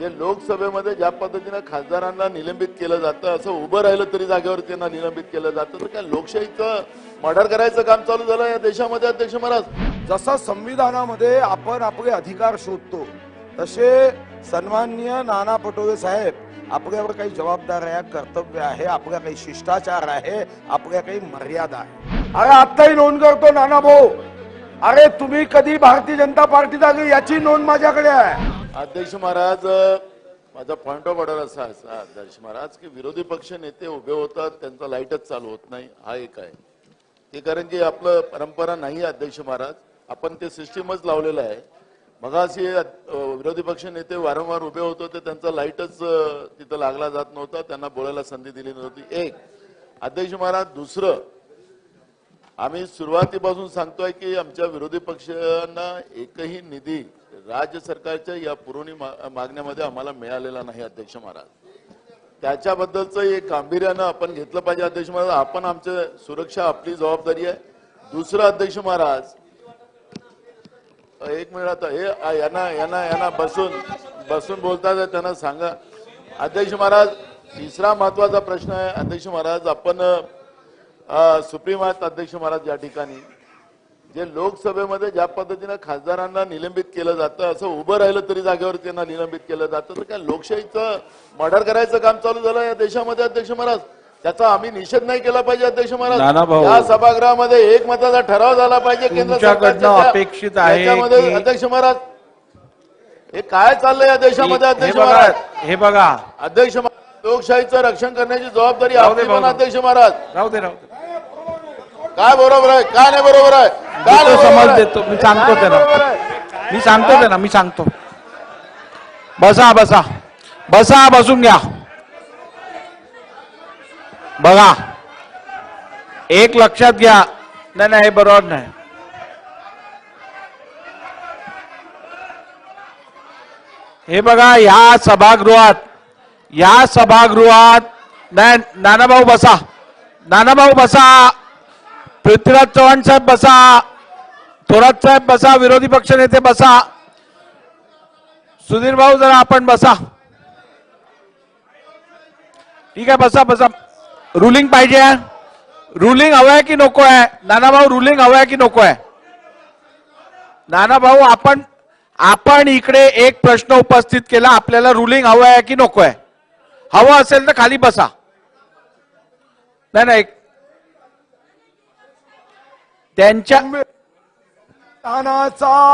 जे लोकसभेमध्ये ज्या पद्धतीनं खासदारांना निलंबित केलं जातं असं उभं राहिलं तरी जागेवर त्यांना निलंबित केलं जातं. तर काय लोकशाहीचं मर्डर करायचं काम चालू झालं या देशामध्ये अध्यक्ष महाराज? जसा संविधानामध्ये आपण आपले अधिकार शोधतो तसे सन्माननीय नाना पटोले साहेब आपल्यावर काही जबाबदाऱ्या आहे कर्तव्य आहे आपल्या काही शिष्टाचार आहे आपल्या काही मर्यादा आहे. अरे आत्ताही नोंद करतो नाना भाऊ. अरे तुम्ही कधी भारतीय जनता पार्टीत आले याची नोंद माझ्याकडे आहे. अध्यक्ष महाराज माझा पॉइंट ऑफ ऑर्डर असा असा अध्यक्ष महाराज की विरोधी पक्ष नेते उभे होतात त्यांचा लाईटच चालू होत नाही. हा एक आहे. ते कारण की आपलं परंपरा नाही आहे, अध्यक्ष महाराज. आपण ते सिस्टीमच लावलेलं आहे. मग असे विरोधी पक्ष नेते वारंवार उभे होतो ते त्यांचा लाईटच तिथं लागला जात नव्हता. त्यांना बोलायला संधी दिली नव्हती. एक अध्यक्ष महाराज दुसरं आम्ही सुरुवातीपासून सांगतोय की आमच्या विरोधी पक्षांना एकही निधी राज्य सरकारच्या या पुरवणी मागण्यामध्ये आम्हाला मिळालेला नाही अध्यक्ष महाराज. त्याच्याबद्दलचं एक गांभीर्यानं आपण घेतलं पाहिजे अध्यक्ष महाराज. आपण आमच्या सुरक्षा आपली जबाबदारी आहे. दुसरं अध्यक्ष महाराज एक मिनिट आता हे यांना यांना यांना बसून बसून बोलतात त्यांना सांगा. अध्यक्ष महाराज तिसरा महत्त्वाचा प्रश्न आहे. अध्यक्ष महाराज आपण सुप्रीम अध्यक्ष महाराज या ठिकाणी. जे लोकसभेमध्ये ज्या पद्धतीनं खासदारांना निलंबित केलं जातं असं उभं राहिलं तरी जागेवर त्यांना निलंबित केलं जातं. तर काय लोकशाहीचं मर्डर करायचं काम चालू झालं या देशामध्ये अध्यक्ष महाराज? त्याचा आम्ही निषेध नाही केला पाहिजे अध्यक्ष. महाराज. या सभागृहामध्ये एकमताचा ठराव झाला पाहिजे केंद्र सरकारच्या अपेक्षित आहे अध्यक्ष महाराज हे काय चाललंय या देशामध्ये अध्यक्ष महाराज? हे बघा. अध्यक्ष लोकशाहीचं रक्षण करण्याची जबाबदारी आपली पण. अध्यक्ष महाराज. राहू दे राहू दे. काय बरोबर आहे काय नाही बरोबर आहे? देतो समज? देतो. मी सांगतो त्यांना? मी सांगतो त्यांना मी सांगतो. बसा बसा. बसा बसून घ्या. बघा. एक लक्षात घ्या. नाही नाही हे बरोबर नाही. हे बघा या सभागृहात या सभागृहात नाही नानाभाऊ बसा. नानाभाऊ बसा. पृथ्वीराज चव्हाण साहेब बसा. थोरात साहेब बसा. विरोधी पक्ष नेते बसा. सुधीर भाऊ जरा आपण बसा. ठीक आहे बसा बसा. रुलिंग पाहिजे रुलिंग हवंय की नको आहे? नाना भाऊ रुलिंग हवंय की नको आहे? नाना भाऊ आपण आपण इकडे एक प्रश्न उपस्थित केला. आपल्याला रुलिंग हवं आहे की नको आहे? हवं असेल तर खाली बसा. नाही नाही त्यांच्या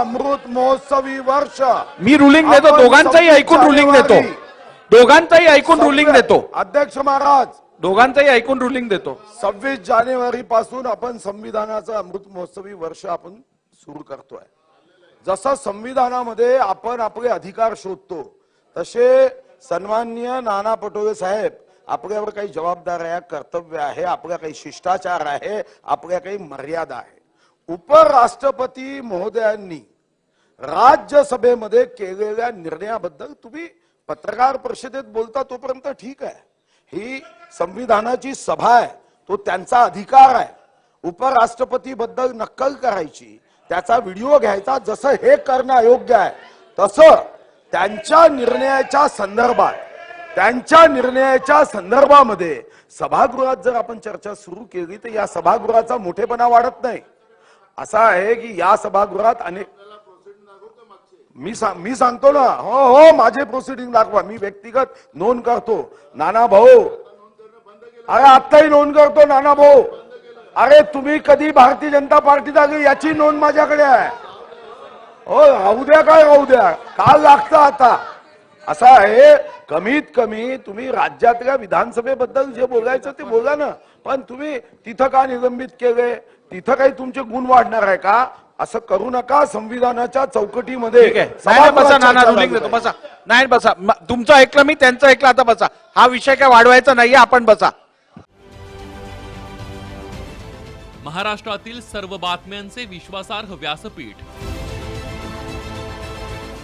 अमृत महोत्सवी वर्ष. मी रुलिंग देतो दोघांचाही ऐकून रुलिंग देतो दोघांचाही ऐकून रुलिंग देतो अध्यक्ष महाराज. दोघांचाही ऐकून रुलिंग देतो. सव्वीस जानेवारी पासून आपण संविधानाचं अमृत महोत्सवी वर्ष आपण सुरू करतोय. जसं संविधानामध्ये आपण आपले अधिकार शोधतो तसे सन्माननीय नाना पटोले साहेब आपल्यावर काही जबाबदाऱ्या कर्तव्य आहे आपल्या काही शिष्टाचार आहे आपल्या काही मर्यादा आहे. उपराष्ट्रपती महोदयांनी राज्यसभेमध्ये केलेल्या निर्णयाबद्दल तुम्ही पत्रकार परिषदेत बोलता तोपर्यंत ठीक आहे. ही संविधानाची सभा आहे तो त्यांचा अधिकार आहे. उपराष्ट्रपती बद्दल नक्कल करायची त्याचा व्हिडिओ घ्यायचा जसं हे करणं अयोग्य आहे तसं त्यांच्या निर्णयाच्या संदर्भात त्यांच्या निर्णयाच्या संदर्भामध्ये सभागृहात जर आपण चर्चा सुरू केली तर या सभागृहाचा मोठेपणा वाढत नाही. असा आहे की या सभागृहात अनेक मी सांग मी सांगतो ना हो हो माझे प्रोसिडिंग दाखवा. मी व्यक्तिगत नोंद करतो. नाना भाऊ. अरे आत्ताही नोंद करतो नाना भाऊ. अरे तुम्ही कधी भारतीय जनता पार्टीत आली याची नोंद माझ्याकडे आहे. हो राहू द्या काय राहू द्या. काल लागतं आता. असं आहे कमीत कमी तुम्ही राज्यातल्या विधानसभेबद्दल जे बोलायचं ते बोला ना. पण तुम्ही तिथं का निलंबित केले? तिथं काही तुमचे गुण वाढणार आहे का? असं करू नका संविधानाच्या चौकटीमध्ये. बसा नाना देतो नाही बसा. तुमचं ऐकलं मी त्यांचं ऐकलं आता बसा. हा विषय काय वाढवायचा नाहीये आपण बसा. महाराष्ट्रातील सर्व बातम्यांचे विश्वासार्ह व्यासपीठ.